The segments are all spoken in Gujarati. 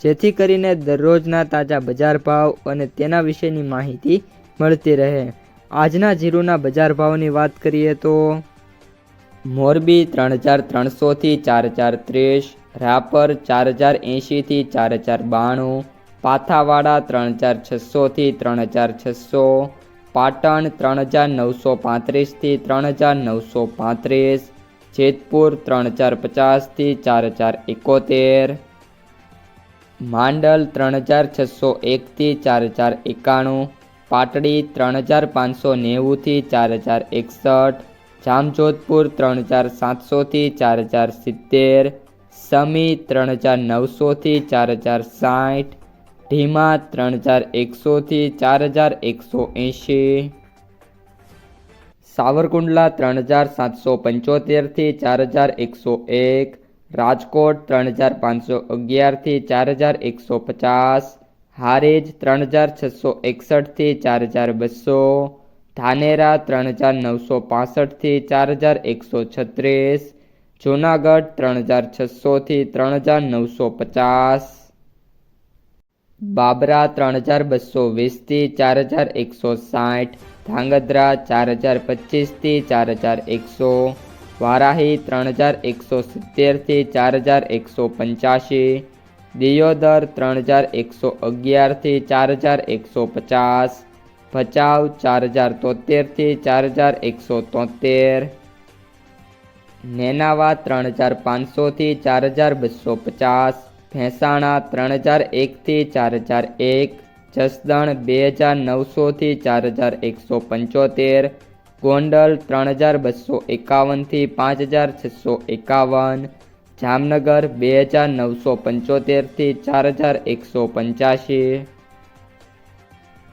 જેથી કરીને દરરોજના તાજા બજાર ભાવ અને તેના વિશેની માહિતી મળતી રહે. આજના જીરુના બજાર ભાવની વાત કરીએ તો મોરબી ત્રણ હજાર ત્રણસોથી ચાર હજાર ત્રીસ, રાપર ચાર હજાર એંશીથી ચાર હજાર બાણું, પાથાવાડા ત્રણ હજાર છસોથી ત્રણ હજાર છસો, પાટણ ત્રણ હજાર નવસો પાંત્રીસથી ત્રણ હજાર નવસો પાંત્રીસ, જેતપુર ત્રણ હજાર પચાસથી ચાર હજાર એકોતેર માંડલ ત્રણ હજાર છસો એકથી ચાર હજાર એકાણું, પાટડી ત્રણ હજાર પાંચસો નેવુંથી ચાર હજાર એકસઠ, જામજોધપુર ત્રણ હજાર સાતસોથી ચાર હજાર સિત્તેર, સમી ત્રણ હજાર નવસોથી ચાર હજાર સાઠ, ઢીમા ત્રણ હજાર એકસોથી ચાર હજાર એકસો એંશી. સાવરકુંડલા ત્રણ હજાર સાતસો પંચોતેરથી ચાર હજાર એકસો એક રાજકોટ ત્રણ હજાર પાંચસો અગિયારથી ચાર હજાર એકસો પચાસ, હારેજ ત્રણ હજાર છસો એકસઠથી ચાર હજાર બસો, ધાનેરા ત્રણ હજાર નવસો પાસઠથી ચાર હજાર એકસો છત્રીસ, જૂનાગઢ ત્રણ હજાર છસોથી ત્રણ હજાર નવસો પચાસ, બાબરા ત્રણ હજાર બસો વીસથી ચાર હજાર એકસો સાઠ, ધાંગધ્રા ચાર હજાર પચીસથી ચાર હજાર એકસો વારાહી ત્રણ હજાર એકસો સિત્તેરથી ચાર હજાર એકસો પંચ્યાસી, દિયોદર ત્રણ હજાર એકસો અગિયારથી ચાર હજાર એકસો પચાસ, ભચાઉ ચાર હજાર તોતેરથી ચાર હજાર એકસો તોતેર, નેનાવા ત્રણ હજાર પાંચસોથી ચાર હજાર બસો પચાસ, ભેંસાણા ત્રણ હજાર એકથી ચાર હજાર એક, જસદણ બે હજાર નવસોથી ચાર હજાર એકસો પંચોતેર ગોંડલ ત્રણ હજાર બસો એકાવનથી પાંચ હજાર છસો એકાવન, જામનગર બે હજાર નવસો પંચોતેરથી ચાર હજાર એકસો પંચ્યાસી,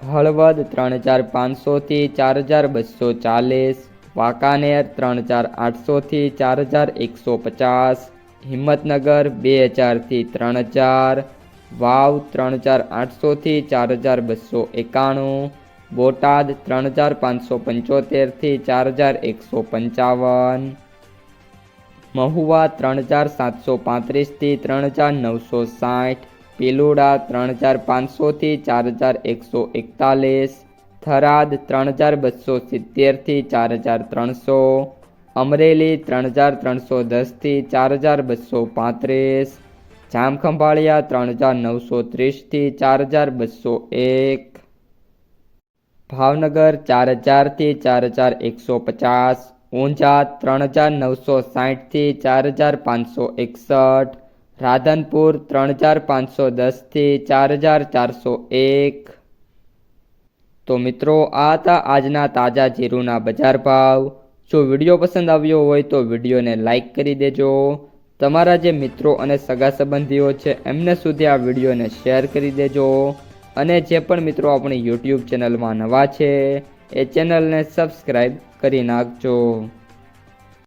હળવદ ત્રણ હજાર પાંચસોથી ચાર હજાર બસો ચાલીસ, વાંકાનેર ત્રણ હજાર આઠસોથી ચાર હજાર એકસો પચાસ, હિંમતનગર બે હજારથી ત્રણ હજાર, વાવ ત્રણ હજાર આઠસોથી ચાર હજાર બસો એકાણું બોટાદ ત્રણ હજાર પાંચસો પંચોતેરથી ચાર હજાર એકસો પંચાવન. મહુવા ત્રણ હજાર સાતસો પાંત્રીસથી ત્રણ હજાર નવસો સાઠ. પીલુડા ત્રણ હજાર પાંચસોથી ચાર હજાર એકસો એકતાલીસ. થરાદ ત્રણ હજાર બસો સિત્તેરથી ચાર હજાર ત્રણસો. અમરેલી ત્રણ હજાર ત્રણસો દસથી ચાર હજાર બસો પાંત્રીસ. જામખંભાળિયા ત્રણ હજાર નવસો ત્રીસથી ચાર હજાર બસો એક. ભાવનગર ચાર હજારથી ચાર હજાર એકસો પચાસ, ઊંઝા ત્રણ હજાર નવસો સાઠથી ચાર હજાર પાંચસો એકસઠ, રાધનપુર ત્રણ હજાર પાંચસો દસથી ચાર હજાર ચારસો એક. તો મિત્રો, આ હતા આજના તાજા જીરુના બજાર ભાવ. જો વીડિયો પસંદ આવ્યો હોય તો વિડીયોને લાઈક કરી દેજો. તમારા જે મિત્રો અને સગા સંબંધીઓ છે, એમને સુધી આ વિડીયોને શેર કરી દેજો. અને જે પણ મિત્રો આપણી યુટ્યુબ ચેનલમાં નવા છે એ ચેનલને સબસ્ક્રાઈબ કરી નાખજો.